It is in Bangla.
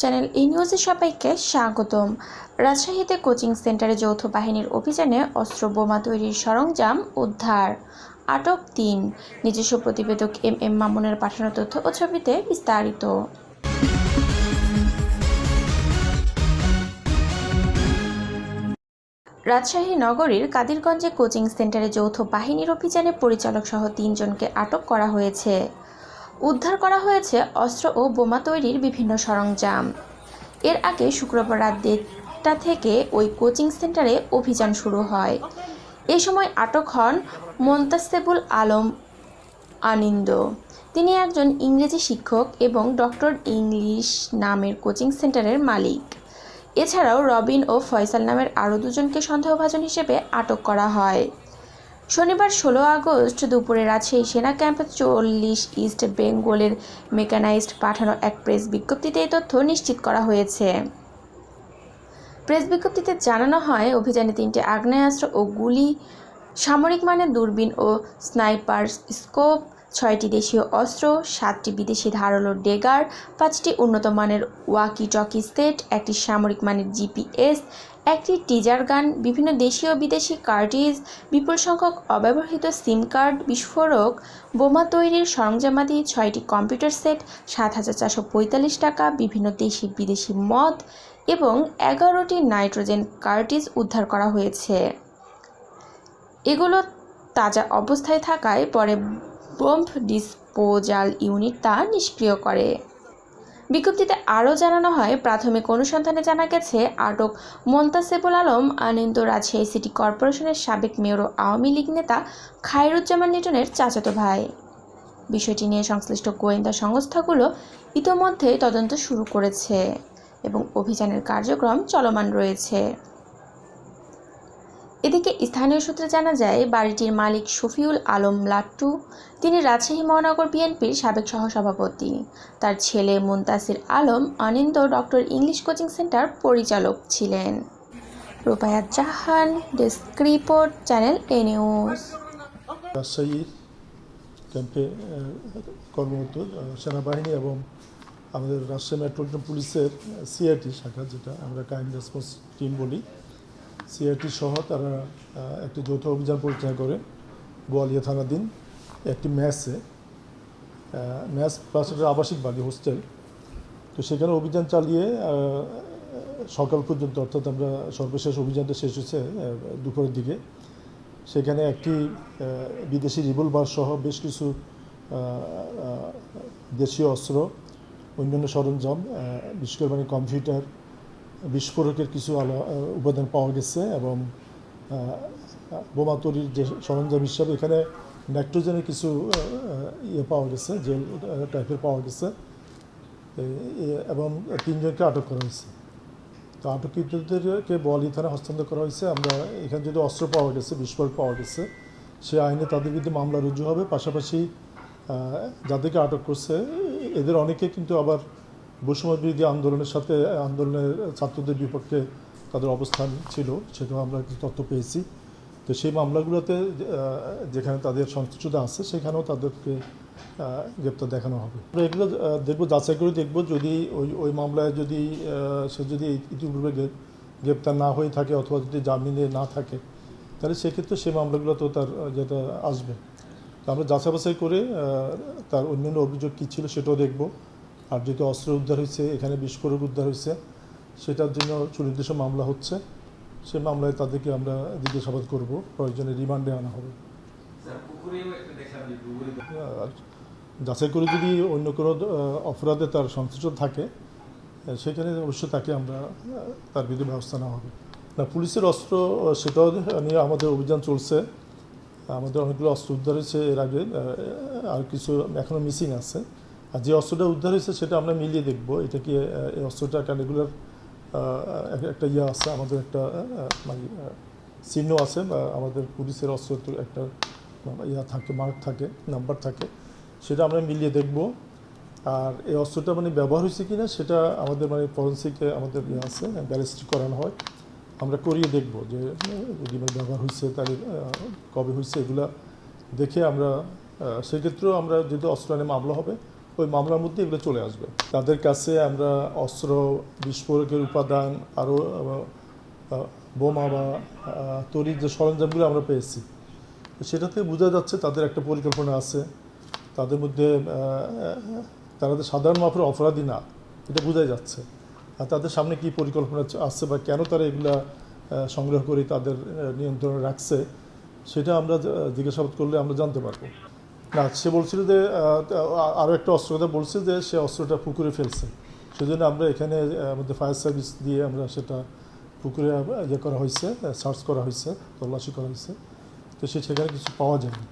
চ্যানেল এই নিউজে সবাইকে স্বাগতম। রাজশাহীতে কোচিং সেন্টারে যৌথ বাহিনীর অভিযানে অস্ত্র বোমা তৈরির সরঞ্জাম উদ্ধার। আটক তিন। নিজস্ব প্রতিবেদক এম এম মামুনের পাঠানো তথ্য ও ছবিতে বিস্তারিত। রাজশাহী নগরীর কাদিরগঞ্জে কোচিং সেন্টারে যৌথ বাহিনীর অভিযানে পরিচালক সহ তিনজনকে আটক করা হয়েছে। উদ্ধার করা হয়েছে অস্ত্র ও বোমা তৈরির বিভিন্ন সরঞ্জাম। এর আগে শুক্রবার রাত দেড়টা থেকে ওই কোচিং সেন্টারে অভিযান শুরু হয়। এ সময় আটক হন মোন্তাসেবুল আলম আনিন্দ। তিনি একজন ইংরেজি শিক্ষক এবং ডক্টর ইংলিশ নামের কোচিং সেন্টারের মালিক। এছাড়াও রবিন ও ফয়সাল নামের আরও দুজনকে সন্দেহভাজন হিসেবে আটক করা হয়। শনিবার ষোলো আগস্ট দুপুরে রাজশাহী সেনা ক্যাম্পে চল্লিশ ইস্ট বেঙ্গলের মেকানাইজড পাঠানো এক প্রেস বিজ্ঞপ্তিতে এই তথ্য নিশ্চিত করা হয়েছে। প্রেস বিজ্ঞপ্তিতে জানানো হয়, অভিযানে তিনটি আগ্নেয়াস্ত্র ও গুলি, সামরিক মানে দূরবীন ও স্নাইপার স্কোপ ছয়টি দেশীয় অস্ত্র, সাতটি বিদেশি ধারালো ডেগার, পাঁচটি উন্নত মানের ওয়াকি টকি সেট, একটি সামরিক মানের জিপিএস, একটি টিজার গান, বিভিন্ন দেশীয় বিদেশি কার্টিজ, বিপুল সংখ্যক অব্যবহৃত সিম কার্ড বিস্ফোরক, বোমা তৈরির সরঞ্জামাদি, ছয়টি কম্পিউটার সেট, সাত হাজার চারশো পঁয়তাল্লিশ টাকা, বিভিন্ন দেশি বিদেশি মদ এবং এগারোটি নাইট্রোজেন কার্টিজ উদ্ধার করা হয়েছে। এগুলো তাজা অবস্থায় থাকায় পরে বোম্ব ডিসপোজাল ইউনিট তা নিষ্ক্রিয় করে। বিজ্ঞপ্তিতে আরও জানানো হয়, প্রাথমিক অনুসন্ধানে জানা গেছে, আটক মোন্তাসেবুল আলম, আনন্দ রাজশাহী সিটি কর্পোরেশনের সাবেক মেয়র ও আওয়ামী লীগ নেতা খায়রুজ্জামান লিটনের চাচাতো ভাই। বিষয়টি নিয়ে সংশ্লিষ্ট গোয়েন্দা সংস্থাগুলো ইতোমধ্যেই তদন্ত শুরু করেছে এবং অভিযানের কার্যক্রম চলমান রয়েছে। এদিকে স্থানীয় সূত্রে জানা যায়, বাড়িটির মালিক শফিউল আলম লাট্টু, তিনি রাজশাহী মহানগর বিএনপির সাবেক সহসভাপতি। তার ছেলে Muntasir Alam Anindo doctor English coaching centre পরিচালক ছিলেন। Rupayat Jahan, desk report, channel A news. রাজশাহীর ক্যাম্পে কর্মরত সেনাবাহিনী এবং আমাদের রাজশাহী মেট্রোপলিটন পুলিশের সিআরটি শাখা, যেটা আমরা ক্রাইম রেসপন্স টিম বলি সিআরটি সহ তারা একটি যৌথ অভিযান পরিচালনা করে গোয়ালিয়া থানাধীন একটি ম্যাচে ম্যাচ প্লাস একটা আবাসিক বাড়ি, হোস্টেল। তো সেখানে অভিযান চালিয়ে সকাল পর্যন্ত, অর্থাৎ আমরা সর্বশেষ অভিযানটা শেষ হয়েছে দুপুরের দিকে, সেখানে একটি বিদেশি রিভলভার সহ বেশ কিছু দেশীয় অস্ত্র, অন্যান্য সরঞ্জাম বিশেষ করে মানে কম্পিউটার বিস্ফোরকের কিছু উপাদান পাওয়া গেছে এবং বোমা তৈরির যে সরঞ্জাম হিসাবে এখানে নাইট্রোজেনের কিছু ইয়ে পাওয়া গেছে, জেল টাইপের পাওয়া গেছে। এবং তিনজনকে আটক করা হয়েছে। তো আটককৃতদেরকে বোয়ালি থানায় হস্তান্তর করা হয়েছে। আমরা এখানে যদি অস্ত্র পাওয়া গেছে, বিস্ফোরক পাওয়া গেছে, সে আইনে তাদের বিরুদ্ধে মামলা রুজু হবে। পাশাপাশি যাদেরকে আটক করছে, এদের অনেকে কিন্তু আবার বৈষম্য বিরোধী আন্দোলনের সাথে, আন্দোলনের ছাত্রদের বিপক্ষে তাদের অবস্থান ছিল সেটাও আমরা কিছু তথ্য পেয়েছি। তো সেই মামলাগুলোতে যেখানে তাদের সংশ্লিষ্টতা আছে, সেখানেও তাদেরকে গ্রেপ্তার দেখানো হবে। আমরা এগুলো দেখব, যাচাই করে দেখব, যদি ওই ওই মামলায় যদি সে যদি ইতিপূর্বে গ্রেপ্তার না হয়ে থাকে অথবা যদি জামিনে না থাকে, তাহলে সেক্ষেত্রে সেই মামলাগুলোতেও তার, যেটা আসবে। আমরা যাচাই বাছাই করে তার অন্যান্য অভিযোগ কী ছিল সেটাও দেখব। আর যেহেতু অস্ত্র উদ্ধার হয়েছে এখানে বিস্ফোরক উদ্ধার হয়েছে। সেটার জন্য সুনির্দিষ্ট মামলা হচ্ছে। সে মামলায় তাদেরকে আমরা জিজ্ঞাসাবাদ করব। প্রয়োজনে রিমান্ডে আনা হবে। যাচাই করে যদি অন্য কোনো অপরাধে তার সংশ্লিষ্ট থাকে সেখানে অবশ্য তাকে আমরা তার বিরুদ্ধে ব্যবস্থা নেওয়া হবে। না পুলিশের অস্ত্র সেটাও নিয়ে আমাদের অভিযান চলছে। আমাদের অনেকগুলো অস্ত্র উদ্ধার হয়েছে। এর আগে আর কিছু এখনও মিসিং আছে। আর যে অস্ত্রটা উদ্ধার হয়েছে সেটা আমরা মিলিয়ে দেখব। এটা কি এই অস্ত্রটা একটা রেগুলার একটা ইয়ে আছে, আমাদের একটা মানে চিহ্ন আছে, বা আমাদের পুলিশের অস্ত্র একটা ইয়া থাকে মার্ক থাকে নাম্বার থাকে, সেটা আমরা মিলিয়ে দেখব। আর এই অস্ত্রটা মানে ব্যবহার হয়েছে কি না সেটা আমাদের মানে ফরেন্সিকে আমাদের ইয়ে আছে ব্যালিস্টিক করানো হয়। আমরা করিয়ে দেখব যে, যদি মানে ব্যবহার হয়েছে, তাহলে কবে হয়েছে, এগুলা দেখে আমরা সেক্ষেত্রেও আমরা যদি অস্ত্র আইনে মামলা হবে ওই মামলার মধ্যে এগুলো চলে আসবে। তাদের কাছে আমরা অস্ত্র, বিস্ফোরকের উপাদান আরও বোমা বা তৈরির যে সরঞ্জামগুলো আমরা পেয়েছি। তো সেটাতে বোঝা যাচ্ছে তাদের একটা পরিকল্পনা আছে। তাদের মধ্যে তারা যে সাধারণ মাপের অপরাধী না, এটা বোঝাই যাচ্ছে। আর তাদের সামনে কি পরিকল্পনা আছে বা কেন তারা এগুলা সংগ্রহ করে তাদের নিয়ন্ত্রণে রাখছে, সেটা আমরা জিজ্ঞাসাবাদ করলে আমরা জানতে পারব। না, সে বলছিল যে আরও একটা অস্ত্র কথা বলছে যে সে অস্ত্রটা পুকুরে ফেলছে। সেজন্য আমরা এখানে আমাদের ফায়ার সার্ভিস দিয়ে আমরা সেটা পুকুরে ইয়ে করা হয়েছে সার্চ করা হয়েছে, তল্লাশি করা হয়েছে। তো সে সেখানে কিছু পাওয়া যায়নি।